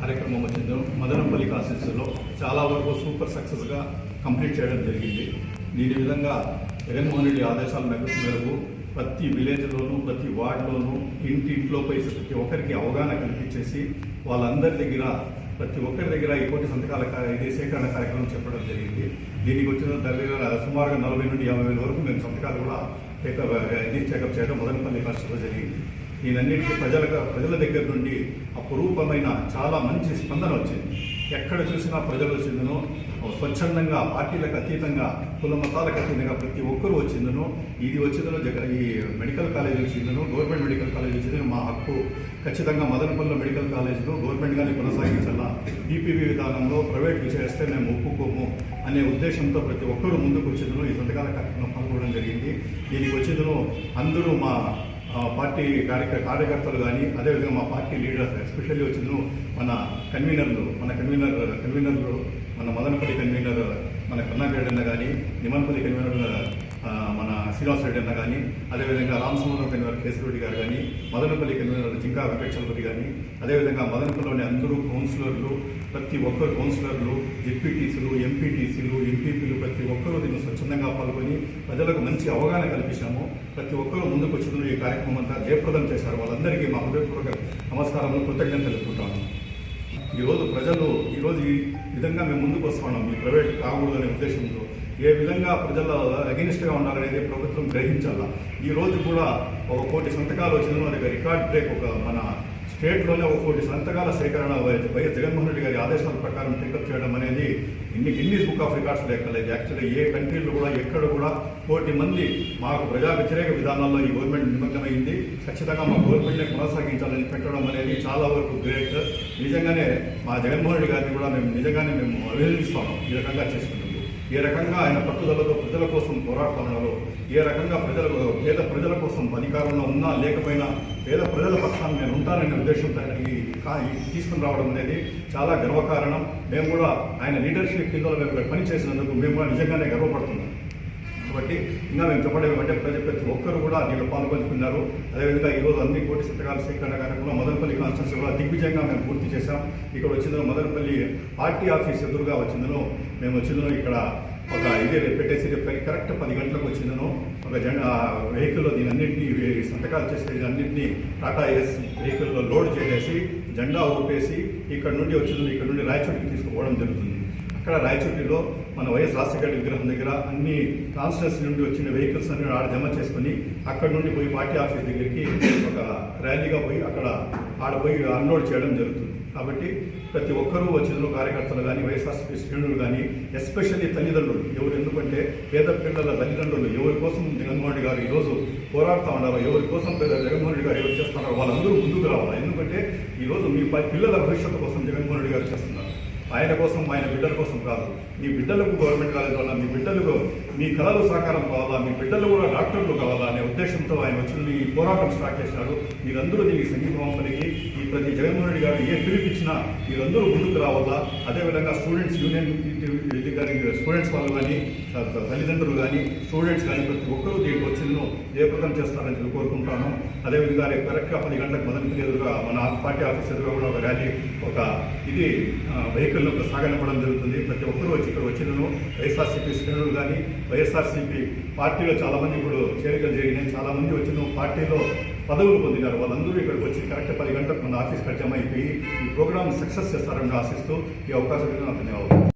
కార్యక్రమం వచ్చిందో మదనంపల్లి కాన్స్టిట్యూన్సీలో చాలా వరకు సూపర్ సక్సెస్గా కంప్లీట్ చేయడం జరిగింది. దీని విధంగా జగన్మోహన్ రెడ్డి ఆదేశాల మేరకు ప్రతి విలేజ్లోనూ ప్రతి వార్డులోనూ ఇంటింట్లో పోయి ప్రతి ఒక్కరికి అవగాహన కల్పించేసి వాళ్ళందరి దగ్గర ప్రతి ఒక్కరి దగ్గర ఈ కోటి సంతకాల ఇది సేకరణ కార్యక్రమం చెప్పడం జరిగింది. దీనికి వచ్చిన దగ్గర సుమారుగా నలభై నుండి యాభై వేల వరకు మేము సంతకాలు కూడా ఇది చెకప్ చేయడం మదనపల్లి కాన్స్టిట్యూన్సీలో జరిగింది దీనన్నింటికీ ప్రజల ప్రజల దగ్గర నుండి అపురూపమైన చాలా మంచి స్పందన వచ్చింది. ఎక్కడ చూసినా ప్రజలు వచ్చిందనో స్వచ్ఛందంగా పార్టీలకు అతీతంగా కుల మతాలకు అతీతంగా ప్రతి ఒక్కరూ వచ్చిందనో ఇది వచ్చిందనో జగ ఈ మెడికల్ కాలేజ్ వచ్చిందనో గవర్నమెంట్ మెడికల్ కాలేజ్ వచ్చిందని హక్కు ఖచ్చితంగా మదనపల్లి మెడికల్ కాలేజ్లో గవర్నమెంట్గానే కొనసాగించాలా? ఈపీవీ విధానంలో ప్రైవేట్ చేస్తే మేము ఒప్పుకోము అనే ఉద్దేశంతో ప్రతి ఒక్కరూ ముందుకు వచ్చిందనో ఈ సంతకాల కార్యక్రమం పాల్గొనడం జరిగింది. దీనికి వచ్చిందనో అందరూ మా పార్టీ కార్యక కార్యకర్తలు కానీ అదేవిధంగా మా పార్టీ లీడర్స్ ఎస్పెషల్లీ వచ్చిందో మన కన్వీనర్లు మన కన్వీనర్ కన్వీనర్లు మన మదనపల్లి కన్వీనర్ మన కర్ణాకరెడ్డి కానీ నిమన్పల్లి కన్వీనర్ మన శ్రీనివాస్ రెడ్డి అన్న కానీ అదేవిధంగా రామసముద్రం కన్వీనర్ కేశవరెడ్డి గారు కానీ మదనపల్లి కన్వీనర్ జింకా వెంకటచలపతి కానీ అదేవిధంగా మదనపల్లిలోని అందరూ కౌన్సిలర్లు ప్రతి ఒక్కరు కౌన్సిలర్లు జెడ్పీటీసీలు ఎంపీటీసీలు ఎంపీపీలు ప్రతి ఒక్కరూ దీన్ని స్వచ్ఛందంగా పాల్గొని ప్రజలకు మంచి అవగాహన కల్పించాము. ప్రతి ఒక్కరూ ముందుకు వచ్చిన ఈ కార్యక్రమం అంతా జయప్రదం చేశారు. వాళ్ళందరికీ మా హృదయపూర్వక నమస్కారములు కృతజ్ఞత తెలుపుకుంటాను ఈరోజు ప్రజలు ఈరోజు ఈ విధంగా మేము ముందుకు వస్తున్నాం. మీ ప్రైవేట్ కాకూడదు అనే ఉద్దేశంతో ఏ విధంగా ప్రజల అగెనిస్ట్గా ఉన్నారనేది ప్రభుత్వం గ్రహించాల? ఈ రోజు కూడా ఒక కోటి సంతకాలు వచ్చిన అది రికార్డ్ బ్రేక్ ఒక మన స్టేట్లోనే ఒక కోటి సంతకాల సేకరణ వైఎస్ జగన్మోహన్ రెడ్డి గారి ఆదేశాల ప్రకారం టేకప్ చేయడం అనేది ఇన్ని గిన్నీస్ బుక్ ఆఫ్ రికార్డ్స్ లెక్కలేదు యాక్చువల్లీ ఏ కంట్రీలో కూడా ఎక్కడ కూడా కోటి మంది మాకు ప్రజా వ్యతిరేక విధానాల్లో ఈ గవర్నమెంట్ నిమగ్నమైంది. ఖచ్చితంగా మా గవర్నమెంట్ని కొనసాగించాలని పెట్టడం అనేది చాలా వరకు గ్రేట్ నిజంగానే మా జగన్మోహన్ రెడ్డి గారిని కూడా మేము నిజంగానే మేము అభినందిస్తాము. ఈ రకంగా చేసుకున్నాం ఏ రకంగా ఆయన పట్టుదలతో ప్రజల కోసం పోరాడుతున్నారో ఏ రకంగా ప్రజలకు పేద ప్రజల కోసం అధికారంలో ఉన్నా లేకపోయినా పేద ప్రజల పక్షాన్ని నేను ఉంటాననే ఉద్దేశంతో ఆయన ఈ తీసుకుని రావడం అనేది చాలా గర్వకారణం. మేము కూడా ఆయన లీడర్షిప్ కింద మేము పనిచేసినందుకు మేము కూడా నిజంగానే గర్వపడుతున్నాం. కాబట్టి ఇంకా మేము చెప్పడం ఏమంటే ప్రతి ప్రతి ఒక్కరు కూడా దీనిలో పాల్గొంటున్నారు అదేవిధంగా ఈరోజు అన్ని కోటి శతకాల సేకరణ కార్యక్రమంలో మదనపల్లి కాన్స్టిట్యూన్సీ కూడా దిగ్విజయంగా మేము పూర్తి చేశాం. ఇక్కడ వచ్చిందో మదనపల్లి పార్టీ ఆఫీస్ ఎదురుగా వచ్చిందను మేము వచ్చిందను ఇక్కడ ఒక ఇది పెట్టేసి రేపు కరెక్ట్ పది గంటలకు వచ్చిందను ఒక జెండా వెహికల్లో దీని అన్నింటినీ సంతకాలు చేసే అన్నింటినీ టాటా ఎస్ వెహికల్లో లోడ్ చేసేసి జెండా ఊపేసి ఇక్కడ నుండి వచ్చిందని ఇక్కడ నుండి రాయచోటికి తీసుకుపోవడం జరుగుతుంది. అక్కడ రాయచోటిలో మన వైఎస్ రాజశేఖర విగ్రహం దగ్గర అన్ని కాన్స్టిట్యూన్సీ నుండి వచ్చిన వెహికల్స్ అన్ని ఆడ జమ చేసుకుని అక్కడ నుండి పోయి పార్టీ ఆఫీస్ దగ్గరికి ఒక ర్యాలీగా పోయి అక్కడ ఆడ పోయి అన్లోడ్ చేయడం జరుగుతుంది. కాబట్టి ప్రతి ఒక్కరూ వచ్చిన కార్యకర్తలు కానీ వైఎస్ఆర్సీపీ శ్రేణులు కానీ ఎస్పెషల్లీ తల్లిదండ్రులు ఎవరు ఎందుకంటే పేద పిల్లల తల్లిదండ్రులు ఎవరి కోసం జగన్మోహన్ రెడ్డి గారు ఈరోజు పోరాడుతూ ఉన్నారో ఎవరి కోసం పేద జగన్మోహన్ రెడ్డి గారు ఎవరు చేస్తున్నారో వాళ్ళందరూ ముందుకు రావాలి. ఎందుకంటే ఈరోజు మీ పిల్లల భవిష్యత్తు కోసం జగన్మోహన్ రెడ్డి గారు చేస్తున్నారు. ఆయన కోసం ఆయన బిడ్డల కోసం కాదు. మీ బిడ్డలకు గవర్నమెంట్ కాలేజ్ వల్ల మీ బిడ్డలకు మీ కళలు సాకారం కావాలా? మీ బిడ్డలు కూడా డాక్టర్లు కావాలా అనే ఉద్దేశంతో ఆయన వచ్చిన ఈ పోరాటం స్టార్ట్ చేశారు. మీరందరూ దీనికి సంగీతం కలిగి ఈ ప్రతి జగన్మోహన్ రెడ్డి గారు ఏ పిలిపించినా మీరందరూ ముందుకు రావాలా అదేవిధంగా స్టూడెంట్స్ యూనియన్ కానీ స్టూడెంట్స్ వాళ్ళు కానీ తల్లిదండ్రులు కానీ స్టూడెంట్స్ కానీ ప్రతి ఒక్కరూ దీనికి వచ్చిందో జయప్రదం చేస్తారని చెప్పి కోరుకుంటాను. అదేవిధంగా రేపు కరెక్ట్గా పది గంటలకు మొదటి ఎదురుగా మన పార్టీ ఆఫీస్ ఎదురుగా కూడా ఒక ర్యాలీ ఒక ఇది వెహికల్ సాగనివ్వడం జరుగుతుంది. ప్రతి ఒక్కరూ వచ్చి ఇక్కడ వచ్చినను వైఎస్ఆర్సీపీ శ్రేణులు కానీ వైఎస్ఆర్సీపీ పార్టీలో చాలామంది ఇప్పుడు చేరికలు జరిగినాయి. చాలా మంది వచ్చిన పార్టీలో పదవులు పొందినారు. వాళ్ళందరూ ఇక్కడికి వచ్చి కరెక్ట్ పది గంటలకు మన ఆఫీస్ జమ అయిపోయి ఈ ప్రోగ్రామ్ సక్సెస్ చేస్తారని ఆశిస్తూ ఈ అవకాశం నాకు ధన్యవాదాలు.